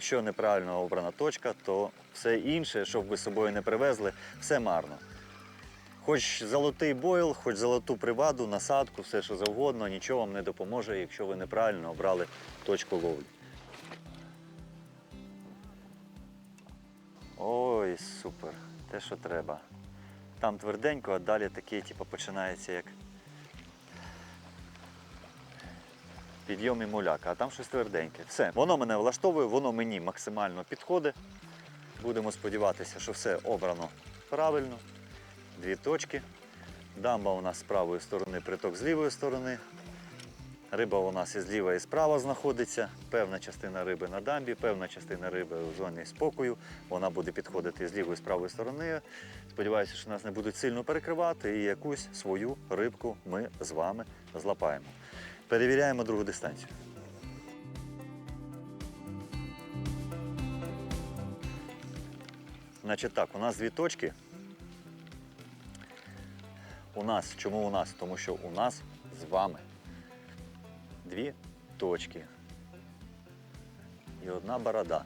Якщо неправильно обрана точка, то все інше, що б ви з собою не привезли, все марно. Хоч золотий бойл, хоч золоту приваду, насадку, все що завгодно, нічого вам не допоможе, якщо ви неправильно обрали точку ловлі. Ой, супер, те, що треба. Там тверденько, а далі таке, типу, починається як підйом і муляка, а там щось тверденьке. Все, воно мене влаштовує, воно мені максимально підходить. Будемо сподіватися, що все обрано правильно. Дві точки. Дамба у нас з правої сторони, приток з лівої сторони. Риба у нас і зліва, і справа знаходиться. Певна частина риби на дамбі, певна частина риби у зоні спокою. Вона буде підходити з лівої і з правої сторони. Сподіваюся, що нас не будуть сильно перекривати і якусь свою рибку ми з вами злапаємо. Перевіряємо другу дистанцію. Значить так, у нас дві точки. У нас, чому у нас? Тому що у нас з вами дві точки і одна борода.